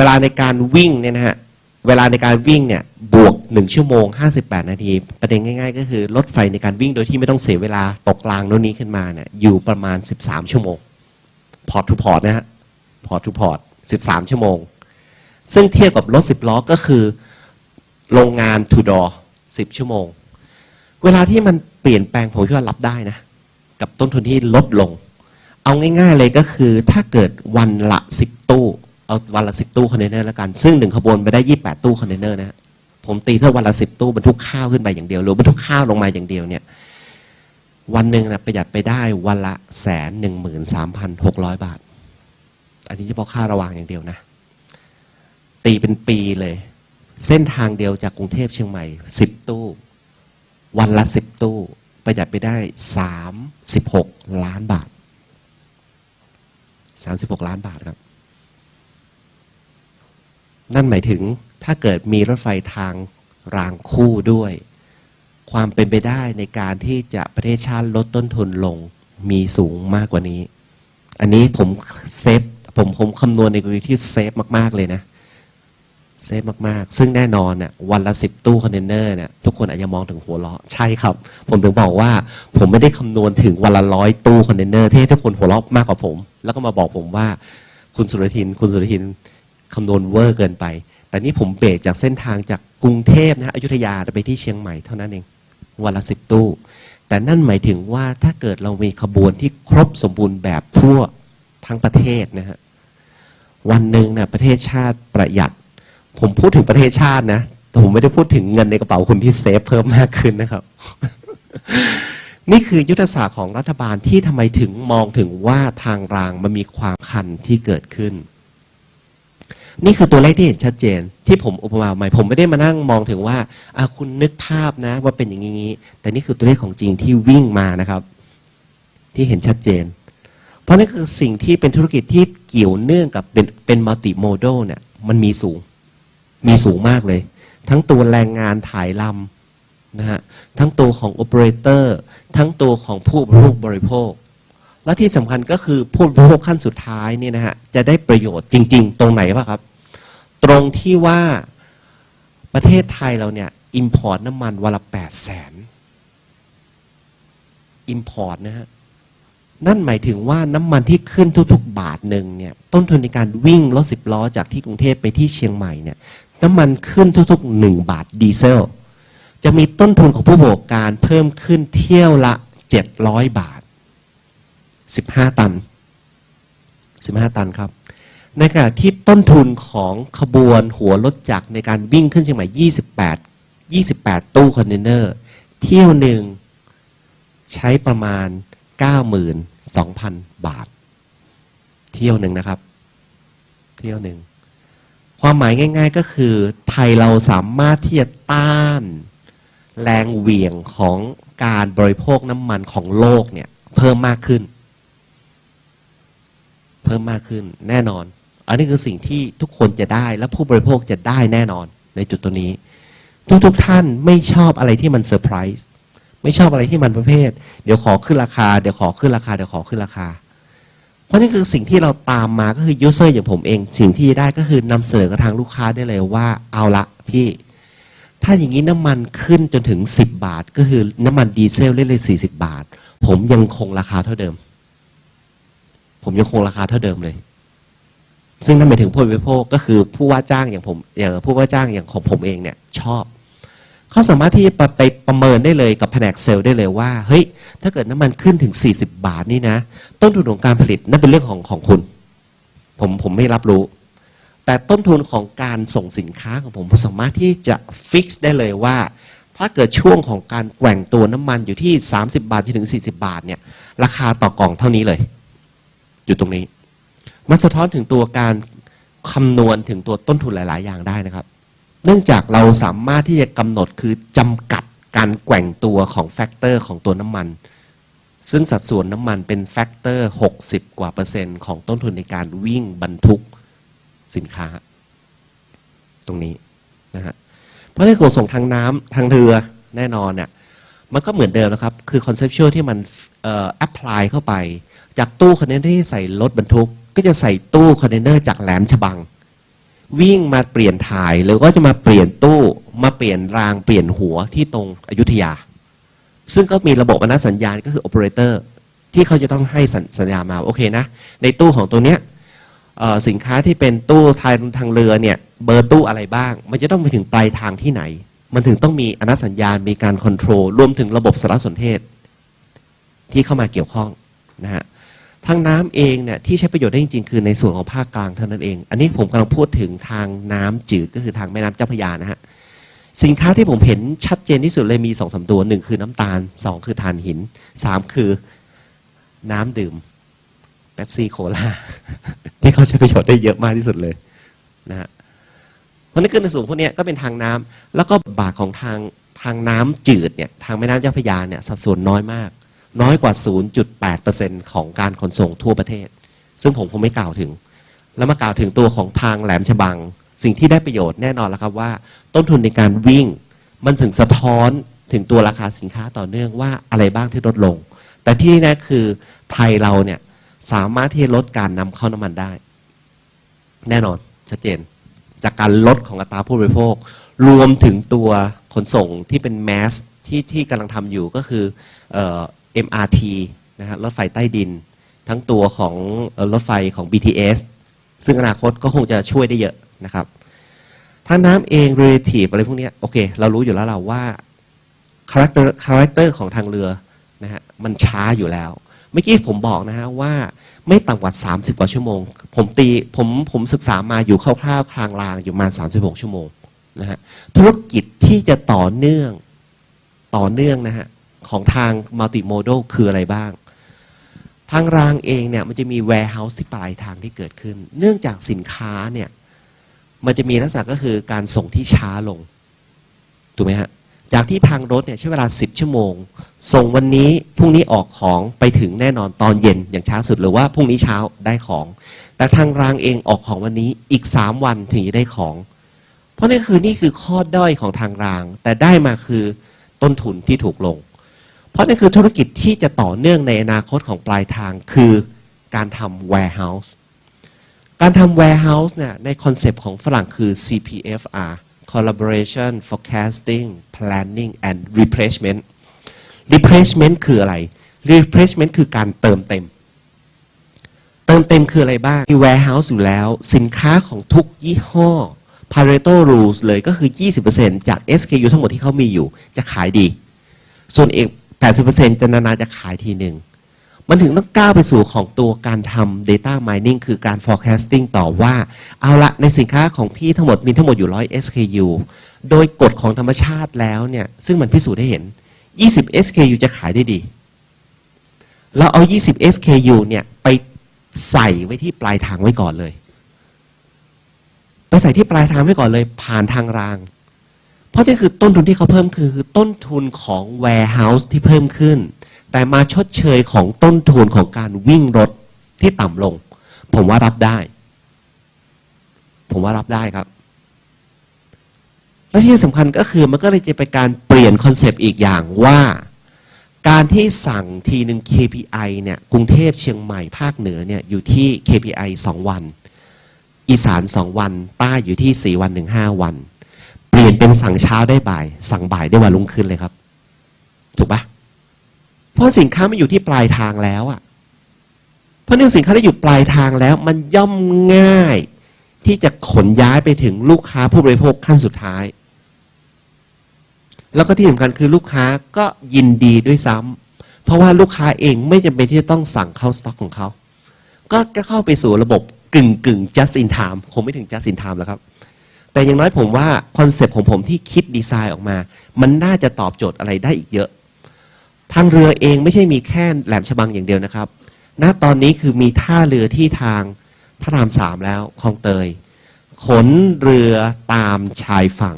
เวลาในการวิ่งเนี่ยนะฮะ เวลาในการวิ่งเนี่ยบวก 1 ชั่วโมง 58 นาที ประเด็นง่ายๆ ก็คือรถไฟในการวิ่งโดยที่ไม่ต้องเสียเวลาตกรางโน่นนี้ขึ้นมาเนี่ยอยู่ประมาณ 13 ชั่วโมง พอร์ตทูพอร์ตนะฮะ พอร์ตทูพอร์ต 13 ชั่วโมง ซึ่งเทียบกับรถ 10 ล้อก็คือโรงงานทูดอ10 ชั่วโมง เวลาที่มันเปลี่ยนแปลงผมคิดว่ารับได้นะ กับต้นทุนที่ลดลง เอาง่าย ๆเลยก็คือถ้าเกิดวันละ 10 ตู้ เอาวันละ10ตู้คอนเทนเนอร์แล้วกัน ซึ่งหนึ่งขบวนไปได้28ตู้คอนเทนเนอร์นะผมตีเท่าวันละ10ตู้บรรทุกข้าวขึ้นไปอย่างเดียวหรือบรรทุกข้าวลงมาอย่างเดียวเนี่ยวันหนึ่งนะประหยัดไปได้วันละแสนหนึ่งหมื่นสามพันหกร้อยบาท อันนี้เฉพาะค่าระวางอย่างเดียวนะ ตีเป็นปีเลย เส้นทางเดียวจากกรุงเทพเชียงใหม่10ตู้ วันละ10ตู้ ประหยัดไปได้36ล้านบาท36ล้านบาทครับ นั่นหมายถึงถ้าเกิดมีรถไฟทางรางคู่ด้วย ความเป็นไปได้ในการที่จะประเทศชาติลดต้นทุนลงมีสูงมากกว่านี้ อันนี้ผมเซฟผมผมคำนวณในกรณีที่เซฟมากๆเลยนะเซฟมากๆ ซึ่งแน่นอนเนี่ยวันละสิบตู้คอนเทนเนอร์เนี่ยทุกคนอาจจะมองถึงหัวเราะใช่ครับ ผมถึงบอกว่า ผมไม่ได้คำนวณถึงวันละร้อยตู้คอนเทนเนอร์ที่ให้ทุกคนหัวเราะมากกว่าผม แล้วก็มาบอกผมว่า คุณสุรทิน คุณสุรทิน คำนวณเวอร์เกินไป แต่นี่ผมเบรจากเส้นทางจากกรุงเทพนะฮะอยุธยาไปที่เชียงใหม่เท่านั้นเองวันละสิบตู้ แต่นั่นหมายถึงว่าถ้าเกิดเรามีขบวนที่ครบสมบูรณ์แบบทั่วทั้งประเทศนะฮะวันหนึ่งเนี่ยประเทศชาติประหยัด ผมพูดถึงประเทศชาตินะแต่ผมไม่ได้พูดถึงเงินในกระเป๋าคุณที่เซฟเพิ่มมากขึ้นนะครับ นี่คือยุทธศาสตร์ของรัฐบาลที่ทำไมถึงมองถึงว่าทางรางมันมีความคันที่เกิดขึ้น นี่คือตัวเลขที่เห็นชัดเจน ที่ผมอุปมาใหม่ผมไม่ได้มานั่งมองถึงว่าอะคุณนึกภาพนะว่าเป็นอย่างนี้แต่นี่คือตัวเลขของจริงที่วิ่งมานะครับ ที่เห็นชัดเจน เพราะนั่นคือสิ่งที่เป็นธุรกิจที่เกี่ยวเนื่องกับเป็นเป็นมัลติโมด l เนี่ยมันมีสูง มีสูงมากเลย ทั้งตัวแรงงานถ่ายลำนะฮะทั้งตัวของโอเปอเรเตอร์ทั้งตัวของผู้บริโภคบริโภคและที่สำคัญก็คือผู้บริโภคขั้นสุดท้ายเนี่ยนะฮะจะได้ประโยชน์จริง ๆ ตรงไหนป่ะครับ ตรงที่ว่าประเทศไทยเราเนี่ยอิมพอร์ตน้ำมันวันละแปดแสนอิมพอร์ตนะฮะนั่นหมายถึงว่าน้ำมันที่ขึ้นทุก ๆ บาทหนึ่งเนี่ยต้นทุนในการวิ่งรถสิบล้อจากที่กรุงเทพไปที่เชียงใหม่เนี่ยน้ำมันขึ้นทุกๆหนึ่งบาทดีเซล จะมีต้นทุนของผู้ประกอบการเพิ่มขึ้นเที่ยวละเจ็ดร้อยบาทสิบห้าตันสิบห้าตันครับ ในขณะที่ต้นทุนของขบวนหัวรถจักรในการวิ่งขึ้นเชียงใหม่ 28 28 ตู้คอนเทนเนอร์ เที่ยวหนึ่งใช้ประมาณ 92,000 บาท เที่ยวหนึ่งนะครับ เที่ยวหนึ่ง ความหมายง่าย ๆก็คือไทยเราสามารถที่จะต้านแรงเหวี่ยงของการบริโภคน้ำมันของโลกเนี่ย เพิ่มมากขึ้น เพิ่มมากขึ้นแน่นอน อันนี้คือสิ่งที่ทุกคนจะได้และผู้บริโภคจะได้แน่นอนในจุดตัวนี้ ทุกๆทท่านไม่ชอบอะไรที่มันเซอร์ไพรส์ไม่ชอบอะไรที่มันประเภท เดี๋ยวขอขึ้นราคาเดี๋ยวขอขึ้นราคาเดี๋ยวขอขึ้นราคา เพราะนี่คือสิ่งที่เราตามมาก็คือยูเซอร์อย่างผมเอง สิ่งที่ได้ก็คือนำเสนอกับทางลูกค้าได้เลยว่าเอาละพี่ ถ้าอย่างนี้น้ำมันขึ้นจนถึง 10 บาท ก็คือน้ำมันดีเซลเล่เลย40 บาท ผมยังคงราคาเท่าเดิม ผมยังคงราคาเท่าเดิมเลย ซึ่งนั่นหมายถึงผู้บริโภคก็คือผู้ว่าจ้างอย่างผมอย่างผู้ว่าจ้างอย่างของผมเองเนี่ยชอบเขาสามารถที่จะไปประเมินได้เลยกับแผนกเซลล์ได้เลยว่าเฮ้ยถ้าเกิดน้ำมันขึ้นถึง 40 บาทนี่นะ ต้นทุนของการผลิตนั่นเป็นเรื่องของของคุณ ผมผมไม่รับรู้ แต่ต้นทุนของการส่งสินค้าของผมสามารถที่จะฟิกซ์ได้เลยว่า ถ้าเกิดช่วงของการแกว่งตัวน้ำมันอยู่ที่ 30 บาทจนถึง 40 บาทเนี่ยราคาต่อกล่องเท่านี้เลย อยู่ตรงนี้ มันสะท้อนถึงตัวการคำนวณถึงตัวต้นทุนหลาย ๆ อย่างได้นะครับ เนื่องจากเราสามารถที่จะกำหนดคือจำกัดการแกว่งตัวของแฟกเตอร์ของตัวน้ำมัน ซึ่งสัดส่วนน้ำมันเป็นแฟกเตอร์ 60 กว่าเปอร์เซ็นต์ของต้นทุนในการวิ่งบรรทุกสินค้า ตรงนี้นะฮะเพราะในขนส่งทางน้ำทางเรือแน่นอนเนี่ยมันก็เหมือนเดิมนะครับ คือคอนเซปชวลที่มันเอ่อแอพพลายเข้าไป จากตู้คอนเทนเนอร์ที่ใส่รถบรรทุก ก็จะใส่ตู้คอนเทนเนอร์จากแหลมฉบัง วิ่งมาเปลี่ยนถ่ายหรือว่าจะมาเปลี่ยนตู้มาเปลี่ยนรางเปลี่ยนหัวที่ตรงอยุธยา ซึ่งก็มีระบบอนัสัญญาณก็คือโอเปอเรเตอร์ที่เขาจะต้องให้สัญสญญาณมาโอเคนะ ในตู้ของตัวเนี้ยสินค้าที่เป็นตู้ทางทางเรือเนี่ยเบอร์ตู้อะไรบ้าง มันจะต้องไปถึงปลายทางที่ไหน มันถึงต้องมีอนัสัญญาณมีการคอนโทรลรวมถึงระบบสารสนเทศ ที่เข้ามาเกี่ยวข้องนะฮะ ทางน้ำเองเนี่ยที่ใช้ประโยชน์ได้จริงๆ คือในส่วนของภาคกลางเท่านั้นเอง อันนี้ผมกำลังพูดถึงทางน้ำจืดก็คือทางแม่น้ำเจ้าพระยานะฮะสินค้าที่ผมเห็นชัดเจนที่สุดเลยมีสองสามตัวหนึ่งคือน้ำตาลสองคือถ่านหินสามคือน้ำดื่มเป๊ปซี่โคลาที่เขาใช้ประโยชน์ได้เยอะมากที่สุดเลยนะฮะเพราะนั่นคือในส่วนพวกนี้ก็เป็นทางน้ำแล้วก็บาทของทางทางน้ำจืดเนี่ยทางแม่น้ำเจ้าพระยาเนี่ยสัดส่วนน้อยมาก น้อยกว่า 0.8%ของการขนส่งทั่วประเทศ ซึ่งผมคงไม่กล่าวถึง แล้วมากล่าวถึงตัวของทางแหลมฉบัง สิ่งที่ได้ประโยชน์แน่นอนแล้วครับว่า ต้นทุนในการวิ่ง มันถึงสะท้อนถึงตัวราคาสินค้าต่อเนื่องว่าอะไรบ้างที่ลดลง แต่ที่แน่คือไทยเราเนี่ยสามารถที่จะลดการนำเข้าน้ำมันได้ แน่นอนชัดเจน จากการลดของอัตราผู้บริโภค รวมถึงตัวขนส่งที่เป็นแมสที่ที่กำลังทำอยู่ก็คืออ MRT นะฮะรถไฟใต้ดิน ทั้งตัวของรถไฟของ BTS ซึ่งอนาคตก็คงจะช่วยได้เยอะนะครับทางน้ำเอง relative อะไรพวกนี้โอเค เรารู้อยู่แล้วเราว่า character character ของทางเรือนะฮะมันช้าอยู่แล้วเมื่อกี้ผมบอกนะฮะว่าไม่ต่ำกว่า 30 กว่าชั่วโมง ผมตีผมผมศึกษามาอยู่คร่าวๆคลางลางอยู่มา 36 ชั่วโมงนะฮะธุรกิจที่จะต่อเนื่องต่อเนื่องนะฮะ ของทางมัลติโม d a l คืออะไรบ้าง ทางรางเองเนี่ยมันจะมี warehouse ที่ปลายทางที่เกิดขึ้น เนื่องจากสินค้าเนี่ยมันจะมีลักษณะก็คือการส่งที่ช้าลง ถูกไหมฮะ จากที่ทางรถเนี่ยใช้เวลา 10 ชั่วโมง ส่งวันนี้พรุ่งนี้ออกของไปถึงแน่นอนตอนเย็นอย่างช้าสุดหรือว่าพรุ่งนี้เช้าได้ของ แต่ทางรางเองออกของวันนี้อีก 3 วันถึงจะได้ของ เพราะนี่คือนี่คือข้อด้อยของทางราง แต่ได้มาคือต้นทุนที่ถูกลง เพราะนั่นคือธุรกิจที่จะต่อเนื่องในอนาคตของปลายทางคือการทำ warehouse การทำ warehouse เนี่ยในคอนเซปต์ของฝรั่งคือ CPFR collaboration forecasting planning and replacement replacement คืออะไร replacement คือการเติมเต็ม เติมเต็มคืออะไรบ้างมี warehouse อยู่แล้ว สินค้าของทุกยี่ห้อ Pareto rules เลยก็คือ 20%จาก SKU ทั้งหมดที่เขามีอยู่จะขายดี ส่วนเอก 80%จะนานาจะขายทีหนึ่ง มันถึงต้องก้าวไปสู่ของตัวการทำ data mining คือการ forecasting ต่อว่า เอาละในสินค้าของพี่ทั้งหมดมีทั้งหมดอยู่ 100 SKU โดยกฎของธรรมชาติแล้วเนี่ย ซึ่งมันพิสูจน์ได้เห็น 20 SKU จะขายได้ดี เราเอา 20 SKU เนี่ย ไปใส่ไว้ที่ปลายทางไว้ก่อนเลย ไปใส่ที่ปลายทางไว้ก่อนเลย ผ่านทางราง เพราะนี่คือต้นทุนที่เขาเพิ่มคือต้นทุนของ warehouse ที่เพิ่มขึ้น แต่มาชดเชยของต้นทุนของการวิ่งรถที่ต่ำลง ผมว่ารับได้ ผมว่ารับได้ครับ และที่สำคัญก็คือมันก็เลยจะเป็นการเปลี่ยนคอนเซปต์อีกอย่างว่า การที่สั่งทีหนึ่ง KPI เนี่ยกรุงเทพเชียงใหม่ภาคเหนือเนี่ยอยู่ที่ KPI 2 วัน อีสาน 2 วัน ใต้อยู่ที่ 4 วันถึง5วัน เปลี่ยนเป็นสั่งเช้าได้บ่าย สั่งบ่ายได้วันรุ่งขึ้นเลยครับ ถูกปะเพราะสินค้ามันอยู่ที่ปลายทางแล้วอะเพราะเนื่องสินค้าที่อยู่ปลายทางแล้ว มันย่อมง่าย ที่จะขนย้ายไปถึงลูกค้าผู้บริโภคขั้นสุดท้าย แล้วก็ที่สำคัญคือลูกค้าก็ยินดีด้วยซ้ำเพราะว่าลูกค้าเองไม่จำเป็นที่จะต้องสั่งเข้าสต็อกของเขาก็ก็เข้าไปสู่ระบบกึ่งกึ่ง just in time คงไม่ถึง just in time แล้วครับ แต่อย่างน้อยผมว่าคอนเซปต์ของผมที่คิดดีไซน์ออกมา มันน่าจะตอบโจทย์อะไรได้อีกเยอะ ทางเรือเองไม่ใช่มีแค่แหลมฉบังอย่างเดียวนะครับ ณ ตอนนี้คือมีท่าเรือที่ทางพระรามสามแล้วคลองเตย ขนเรือตามชายฝั่ง